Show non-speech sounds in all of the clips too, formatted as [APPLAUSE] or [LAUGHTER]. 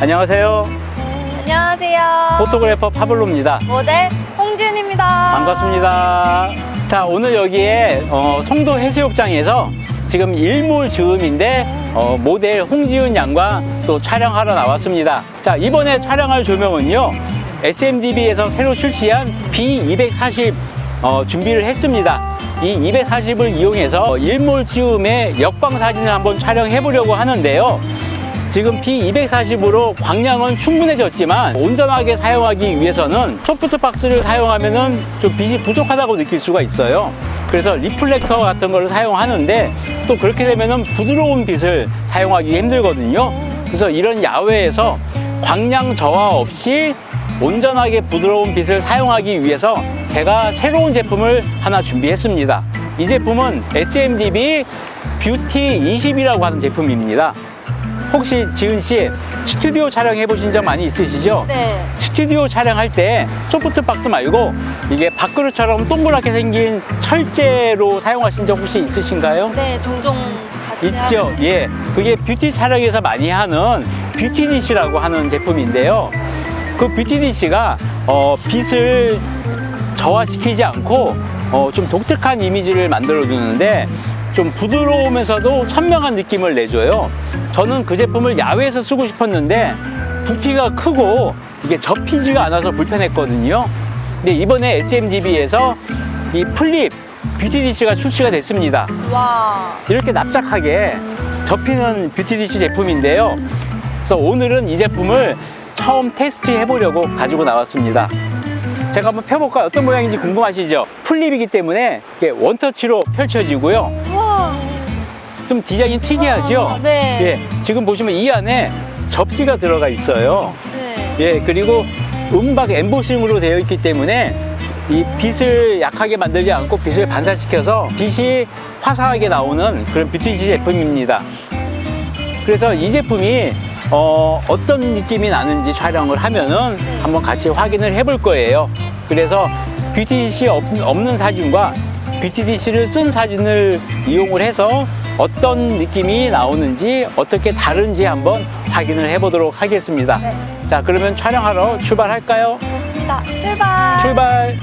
안녕하세요. 안녕하세요. 포토그래퍼 파블로입니다. 모델 홍준입니다. 반갑습니다. 자, 오늘 여기에 어, 송도 해수욕장에서 지금 일몰 즈음인데 어, 모델 홍지은 양과 또 촬영하러 나왔습니다. 자, 이번에 촬영할 조명은요. SMDB에서 새로 출시한 B240 어, 준비를 했습니다. 이 240을 이용해서 일몰 즈음의 역광 사진을 한번 촬영해 보려고 하는데요. 지금 B240으로 광량은 충분해졌지만 온전하게 사용하기 위해서는 소프트박스를 사용하면은 좀 빛이 부족하다고 느낄 수가 있어요. 그래서 리플렉터 같은 거를 사용하는데 또 그렇게 되면은 부드러운 빛을 사용하기 힘들거든요. 그래서 이런 야외에서 광량 저하 없이 온전하게 부드러운 빛을 사용하기 위해서 제가 새로운 제품을 하나 준비했습니다. 이 제품은 SMDB 뷰티 20이라고 하는 제품입니다. 혹시 지은 씨 스튜디오 촬영해 보신 적 많이 있으시죠? 네. 스튜디오 촬영할 때 소프트 박스 말고 이게 밥그릇처럼 동그랗게 생긴 철제로 사용하신 적 혹시 있으신가요? 네, 종종 같이 있죠. 하는- 예. 그게 뷰티 촬영에서 많이 하는 뷰티니시라고 하는 제품인데요. 그 뷰티니시가 어, 빛을 저하시키지 않고 어, 좀 독특한 이미지를 만들어 주는데 좀 부드러우면서도 선명한 느낌을 내줘요. 저는 그 제품을 야외에서 쓰고 싶었는데 부피가 크고 이게 접히지가 않아서 불편했거든요. 근데 이번에 SMDB에서 이 플립 뷰티니시가 출시가 됐습니다. 와. 이렇게 납작하게 접히는 뷰티디시 제품인데요. 그래서 오늘은 이 제품을 처음 테스트 해 보려고 가지고 나왔습니다. 제가 한번 펴볼까요? 어떤 모양인지 궁금하시죠? 플립이기 때문에 이렇게 원터치로 펼쳐지고요. 와. 좀 디자인이 특이하죠? 와, 네. 예, 지금 보시면 이 안에 접시가 들어가 있어요. 네. 예, 그리고 음박 엠보싱으로 되어 있기 때문에 이 빛을 약하게 만들지 않고 빛을 반사시켜서 빛이 화사하게 나오는 그런 뷰티지 제품입니다. 그래서 이 제품이 어, 떤 느낌이 나는지 촬영을 하면은 한번 같이 확인을 해볼 거예요. 그래서 뷰티디시 없는 사진과 뷰티디시를 쓴 사진을 이용을 해서 어떤 느낌이 나오는지 어떻게 다른지 한번 확인을 해보도록 하겠습니다. 네. 자, 그러면 촬영하러 출발할까요? 자, 출발. 출발!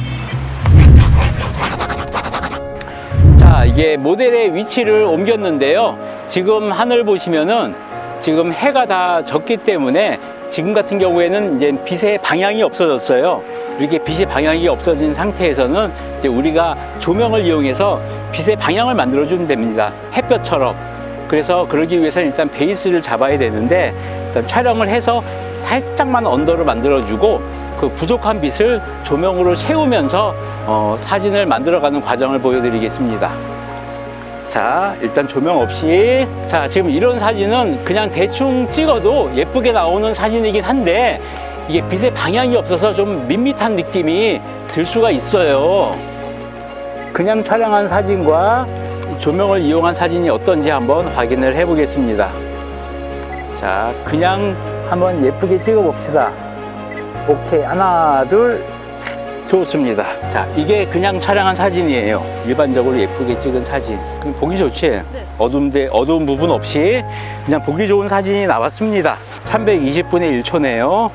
자, 이게 모델의 위치를 옮겼는데요. 지금 하늘 보시면은 지금 해가 다 졌기 때문에 지금 같은 경우에는 이제 빛의 방향이 없어졌어요. 이렇게 빛의 방향이 없어진 상태에서는 이제 우리가 조명을 이용해서 빛의 방향을 만들어 주면 됩니다. 햇볕처럼. 그래서 그러기 위해서는 일단 베이스를 잡아야 되는데 일단 촬영을 해서 살짝만 언더를 만들어 주고 그 부족한 빛을 조명으로 채우면서 어, 사진을 만들어가는 과정을 보여드리겠습니다. 자, 일단 조명 없이. 자, 지금 이런 사진은 그냥 대충 찍어도 예쁘게 나오는 사진이긴 한데 이게 빛의 방향이 없어서 좀 밋밋한 느낌이 들 수가 있어요. 그냥 촬영한 사진과 이 조명을 이용한 사진이 어떤지 한번 확인을 해 보겠습니다. 자, 그냥 한번 예쁘게 찍어 봅시다. 오케이. 하나, 둘. 좋습니다. 자, 이게 그냥 촬영한 사진이에요. 일반적으로 예쁘게 찍은 사진. 그럼 보기 좋지? 네. 어두운데, 어두운 부분 없이 그냥 보기 좋은 사진이 나왔습니다. 320분의 1초네요.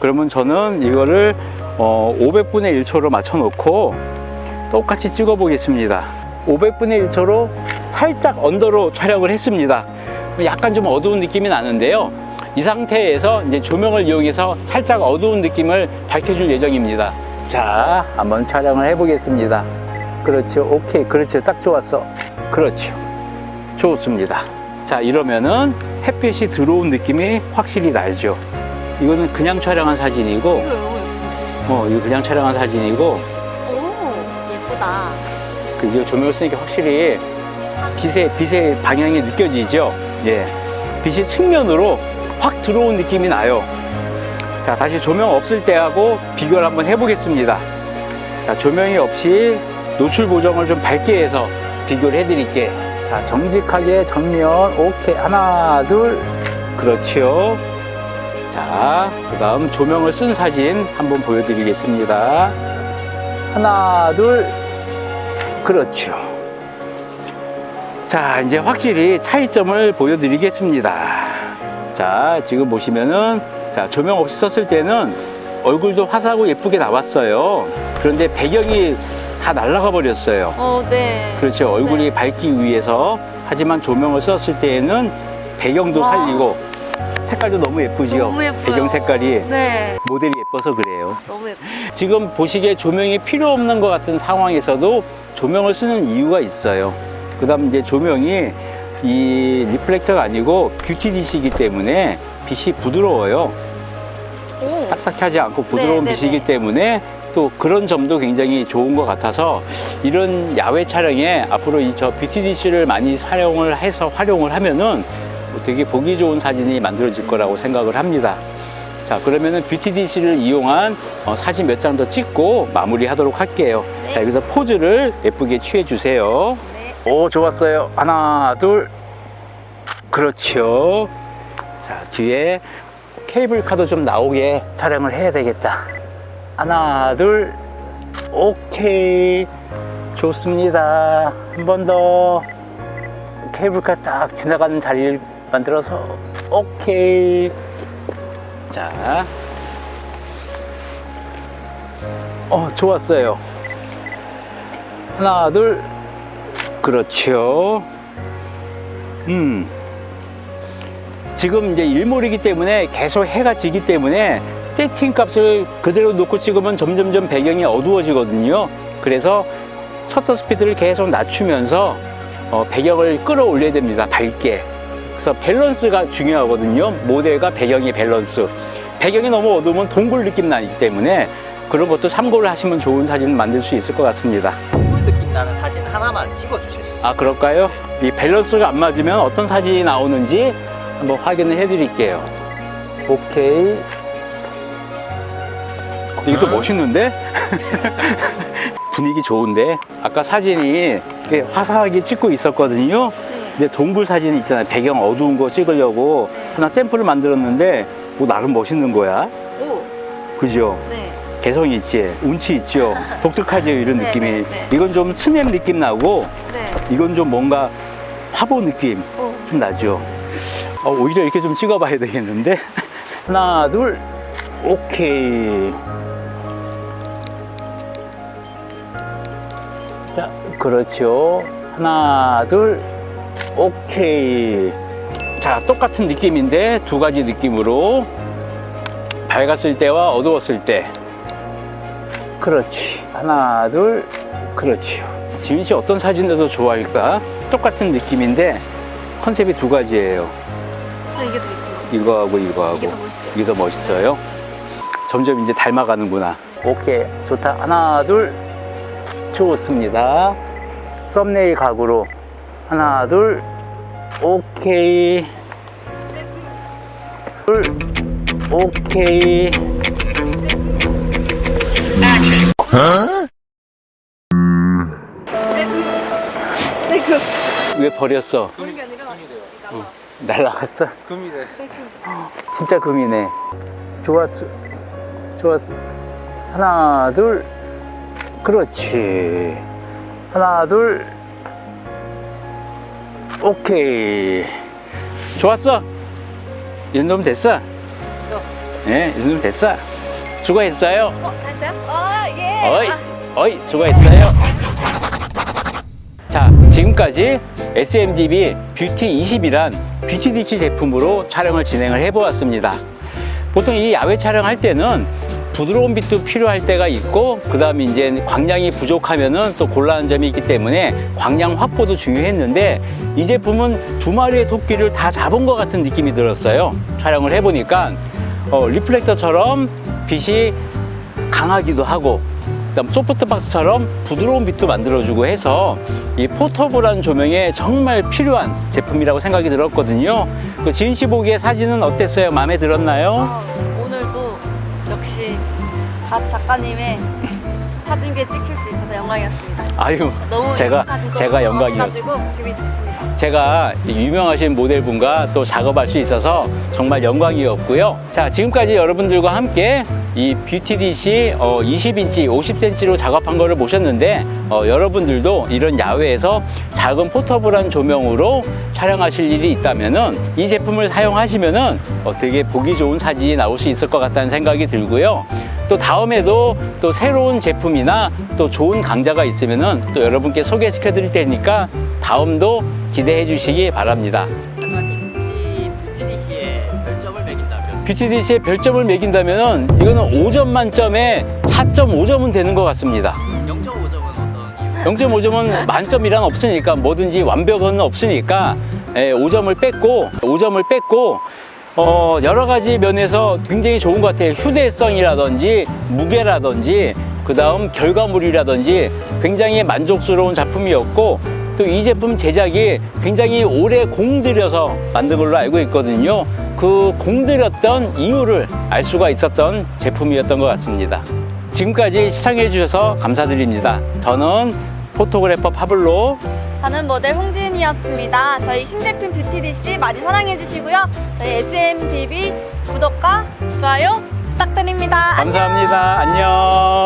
그러면 저는 이거를 어, 500분의 1초로 맞춰 놓고 똑같이 찍어 보겠습니다. 500분의 1초로 살짝 언더로 촬영을 했습니다. 약간 좀 어두운 느낌이 나는데요. 이 상태에서 이제 조명을 이용해서 살짝 어두운 느낌을 밝혀줄 예정입니다. 자, 한번 촬영을 해 보겠습니다. 그렇죠. 오케이. 그렇죠. 딱 좋았어. 그렇죠. 좋습니다. 자, 이러면은 햇빛이 들어온 느낌이 확실히 나죠. 이거는 그냥 촬영한 사진이고, 이거 너무 예쁜데. 어, 이거 그냥 촬영한 사진이고, 오, 예쁘다. 그죠? 조명을 쓰니까 확실히 빛의, 빛의 방향이 느껴지죠? 예. 빛이 측면으로 확 들어온 느낌이 나요. 자, 다시 조명 없을 때하고 비교를 한번 해보겠습니다. 자, 조명이 없이 노출 보정을 좀 밝게 해서 비교를 해드릴게. 자, 정직하게 정면. 오케이. 하나, 둘. 그렇지요. 자, 그 다음 조명을 쓴 사진 한번 보여드리겠습니다. 하나, 둘. 그렇죠. 자, 이제 확실히 차이점을 보여드리겠습니다. 자, 지금 보시면은 자, 조명 없이 썼을 때는 얼굴도 화사하고 예쁘게 나왔어요. 그런데 배경이 다 날아가 버렸어요. 어, 네. 그렇죠. 얼굴이 네. 밝기 위해서 하지만 조명을 썼을 때에는 배경도 와. 살리고 색깔도 너무 예쁘지요. 너무 예뻐요. 배경 색깔이 네. 모델이 예뻐서 그래요. 너무 예뻐. 지금 보시기에 조명이 필요 없는 것 같은 상황에서도 조명을 쓰는 이유가 있어요. 그 다음 이제 조명이 이 리플렉터가 아니고 뷰티 디시이기 때문에 빛이 부드러워요. 오. 딱딱하지 않고 부드러운 네, 네, 빛이기 네. 때문에 또 그런 점도 굉장히 좋은 것 같아서 이런 야외 촬영에 앞으로 이저 뷰티 디시를 많이 사용을 해서 활용을 하면은 뭐 되게 보기 좋은 사진이 만들어질 거라고 생각을 합니다. 자 그러면은 디시를 이용한 어, 사진 몇 장 더 찍고 마무리하도록 할게요. 네. 자 여기서 포즈를 예쁘게 취해 주세요. 네. 오 좋았어요 하나 둘 그렇죠 자 뒤에 케이블카도 좀 나오게 촬영을 해야 되겠다 하나 둘 오케이 좋습니다 한 번 더 케이블카 딱 지나가는 자리를 만들어서 오케이 자 어, 좋았어요. 하나, 둘, 그렇죠. 음. 지금 이제 일몰이기 때문에 계속 해가 지기 때문에 세팅 값을 그대로 놓고 찍으면 점점점 배경이 어두워지거든요. 그래서 셔터 스피드를 계속 낮추면서 어, 배경을 끌어올려야 됩니다. 밝게. 그래서 밸런스가 중요하거든요. 모델과 배경의 밸런스. 배경이 너무 어두우면 동굴 느낌 나기 때문에 그런 것도 참고를 하시면 좋은 사진 만들 수 있을 것 같습니다. 동굴 느낌 나는 사진 하나만 찍어 주실 수 있어요? 아 그럴까요? 이 밸런스가 안 맞으면 어떤 사진이 나오는지 한번 확인을 해 드릴게요. 오케이. 이것도 멋있는데? [LAUGHS] 분위기 좋은데? 아까 사진이 화사하게 찍고 있었거든요. 네. 근데 동굴 사진 있잖아요. 배경 어두운 거 찍으려고 하나 샘플을 만들었는데 뭐 나름 멋있는 거야. 오. 그죠? 네. 개성 있지? 운치 있죠? [LAUGHS] 독특하죠? 이런 네, 느낌이. 네, 네. 이건 좀 스냅 느낌 나고 네. 이건 좀 뭔가 화보 느낌 오. 좀 나죠. 어, 오히려 이렇게 좀 찍어봐야 되겠는데. [LAUGHS] 하나, 둘, 오케이. 자, 그렇죠. 하나, 둘, 오케이. 자, 똑같은 느낌인데 두 가지 느낌으로 밝았을 때와 어두웠을 때. 그렇지. 하나, 둘, 그렇지요. 지윤 씨 어떤 사진을 더 좋아할까? 똑같은 느낌인데 컨셉이 두 가지예요. 저 이게 더 예뻐요. 이거하고 이거하고. 이게 더 멋있어요. 이게 더 멋있어요. 점점 이제 닮아가는구나. 오케이. 좋다. 하나, 둘. 좋습니다. 썸네일 각으로. 하나, 둘. 오케이. 둘. 오케이. 왜 버렸어? 모르게 아니라 어. 날라갔어? 금이 돼. 네, 그. 진짜 금이네. 좋았어. 좋았어. 하나, 둘. 그렇지. 하나, 둘. 오케이. 좋았어. 이 정도면 됐어. 저. 네, 이 정도면 됐어. 수고했어요. 어? 어, 예. 어이, 아, 어이, 수고했어요. 자, 지금까지 SMDB 뷰티 20이란 뷰티 디치 제품으로 촬영을 진행을 해보았습니다. 보통 이 야외 촬영할 때는 부드러운 빛도 필요할 때가 있고, 그 다음에 이제 광량이 부족하면은 또 곤란한 점이 있기 때문에 광량 확보도 중요했는데, 이 제품은 두 마리의 토끼를 다 잡은 것 같은 느낌이 들었어요. 촬영을 해보니까, 어, 리플렉터처럼 빛이 강하기도 하고, 그다음 소프트박스처럼 부드러운 빛도 만들어주고 해서 이 포터블한 조명에 정말 필요한 제품이라고 생각이 들었거든요. 그 지은 씨 보기에 사진은 어땠어요? 마음에 들었나요? 갓 작가님의 사진기에 찍힐 수 있어서 영광이었습니다. 아유, 너무 제가- 제가 영광이었- 가지고 기분이 좋습니다. 제가 유명하신 모델분과 또 작업할 수 있어서 정말 영광이었고요. 자, 지금까지 여러분들과 함께 이 뷰티디시 어, 20인치, 50cm로 작업한 거를 보셨는데 어, 여러분들도 이런 야외에서 작은 포터블한 조명으로 촬영하실 일이 있다면은 이 제품을 사용하시면은 어, 되게 보기 좋은 사진이 나올 수 있을 것 같다는 생각이 들고요. 또 다음에도 또 새로운 제품이나 또 좋은 강좌가 있으면은 또 여러분께 소개시켜 드릴 테니까 다음도 기대해 주시기 바랍니다. 뷰티디시에 별점을 매긴다면 이거는 5점 만점에 4.5점은 되는 것 같습니다. 0.5점은 어떤 이유? 0.5점은 만점이란 없으니까 뭐든지 완벽은 없으니까 예, 5점을 뺐고 5점을 뺐고 어, 여러 가지 면에서 굉장히 좋은 것 같아요. 휴대성이라든지 무게라든지 그 다음 결과물이라든지 굉장히 만족스러운 작품이었고 또 이 제품 제작이 굉장히 오래 공들여서 만든 걸로 알고 있거든요. 그 공들였던 이유를 알 수가 있었던 제품이었던 것 같습니다. 지금까지 시청해 주셔서 감사드립니다. 저는 포토그래퍼 파블로 저는 모델 홍진이었습니다. 저희 신제품 뷰티디시 많이 사랑해 주시고요. 저희 SMTV 구독과 좋아요 부탁드립니다. 안녕. 감사합니다. 안녕.